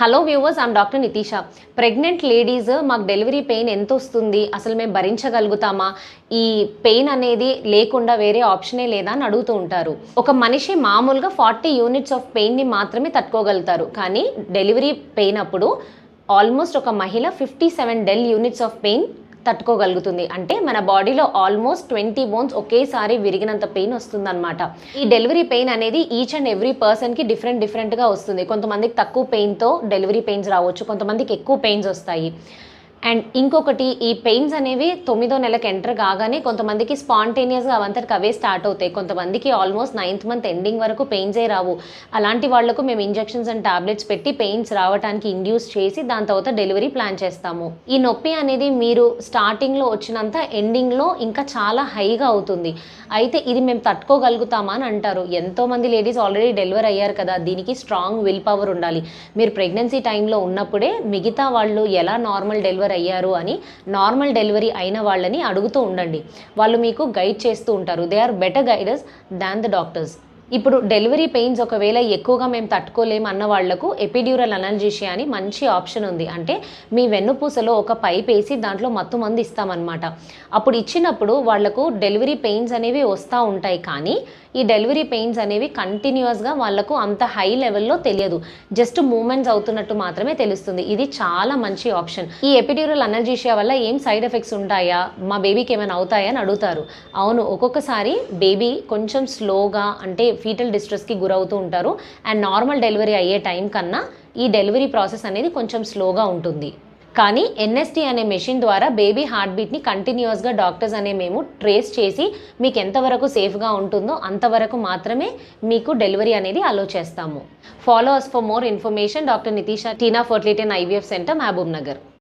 Hello viewers I'm doctor Nitisha pregnant ladies మాకు delivery pain ఎంత వస్తుంది? అసలు మేము భరించగలుగుతామా? ఈ పెయిన్ అనేది లేకుండా వేరే ఆప్షనే లేదా అని అడుగుతూ ఉంటారు. ఒక మనిషి మామూలుగా ఫార్టీ యూనిట్స్ ఆఫ్ పెయిన్ని మాత్రమే తట్టుకోగలుగుతారు. కానీ డెలివరీ పెయిన్ అప్పుడు ఆల్మోస్ట్ ఒక మహిళ fifty seven del units of pain తట్టుకోగలుగుతుంది. అంటే మన బాడీలో ఆల్మోస్ట్ ట్వంటీ బోన్స్ ఒకేసారి విరిగినంత పెయిన్ వస్తుందన్నమాట. ఈ డెలివరీ పెయిన్ అనేది ఈచ్ అండ్ ఎవ్రీ పర్సన్కి డిఫరెంట్ డిఫరెంట్గా వస్తుంది. కొంతమందికి తక్కువ పెయిన్తో డెలివరీ పెయిన్స్ రావచ్చు. కొంతమందికి ఎక్కువ పెయిన్స్ వస్తాయి. అండ్ ఇంకొకటి ఈ పెయిన్స్ అనేవి తొమ్మిదో నెలకు ఎంటర్ కాగానే కొంతమందికి స్పాంటేనియస్గా అవంతరికి అవే స్టార్ట్ అవుతాయి. కొంతమందికి ఆల్మోస్ట్ నైన్త్ మంత్ ఎండింగ్ వరకు పెయిన్సే రావు. అలాంటి వాళ్ళకు మేము ఇంజెక్షన్స్ అండ్ టాబ్లెట్స్ పెట్టి పెయిన్స్ రావడానికి ఇండ్యూస్ చేసి దాని తర్వాత డెలివరీ ప్లాన్ చేస్తాము. ఈ నొప్పి అనేది మీరు స్టార్టింగ్లో వచ్చినంత ఎండింగ్లో ఇంకా చాలా హైగా అవుతుంది. అయితే ఇది మేము తట్టుకోగలుగుతామా అని అంటారు. ఎంతోమంది లేడీస్ ఆల్రెడీ డెలివర్ అయ్యారు కదా దీనికి స్ట్రాంగ్ విల్ పవర్ ఉండాలి. మీరు ప్రెగ్నెన్సీ టైంలో ఉన్నప్పుడే మిగతా వాళ్ళు ఎలా నార్మల్ డెలివరీ డెలివర్ అయ్యారు అని నార్మల్ డెలివరీ అయిన వాళ్ళని అడుగుతూ ఉండండి. వాళ్ళు మీకు గైడ్ చేస్తూ ఉంటారు. They are better guiders than the doctors ఇప్పుడు డెలివరీ పెయిన్స్ ఒకవేళ ఎక్కువగా మేము తట్టుకోలేము అన్న వాళ్ళకు ఎపిడ్యూరల్ అనల్జీషియా అని మంచి ఆప్షన్ ఉంది. అంటే మీ వెన్నుపూసలో ఒక పైప్ వేసి దాంట్లో మత్తు మందు ఇస్తామన్నమాట. అప్పుడు ఇచ్చినప్పుడు వాళ్ళకు డెలివరీ పెయిన్స్ అనేవి వస్తూ ఉంటాయి. కానీ ఈ డెలివరీ పెయిన్స్ అనేవి కంటిన్యూస్గా వాళ్ళకు అంత హై లెవెల్లో తెలియదు. జస్ట్ మూమెంట్స్ అవుతున్నట్టు మాత్రమే తెలుస్తుంది. ఇది చాలా మంచి ఆప్షన్. ఈ ఎపిడ్యూరల్ అనల్జీషియా వల్ల ఏం సైడ్ ఎఫెక్ట్స్ ఉంటాయా? మా బేబీకి ఏమైనా అవుతాయా అని అడుగుతారు. అవును ఒక్కొక్కసారి బేబీ కొంచెం స్లోగా అంటే ఫీటల్ డిస్ట్రెస్కి గురవుతూ ఉంటారు. అండ్ నార్మల్ డెలివరీ అయ్యే టైం కన్నా ఈ డెలివరీ ప్రాసెస్ అనేది కొంచెం స్లోగా ఉంటుంది. కానీ ఎన్ఎస్టీ అనే మెషిన్ ద్వారా బేబీ హార్ట్ బీట్ని కంటిన్యూస్గా డాక్టర్స్ అనే మేము ట్రేస్ చేసి మీకు ఎంతవరకు సేఫ్గా ఉంటుందో అంతవరకు మాత్రమే మీకు డెలివరీ అనేది అలో చేస్తాము. Follow us for more information doctor Nitisha Teena fertility and IVF centre Mahbubnagar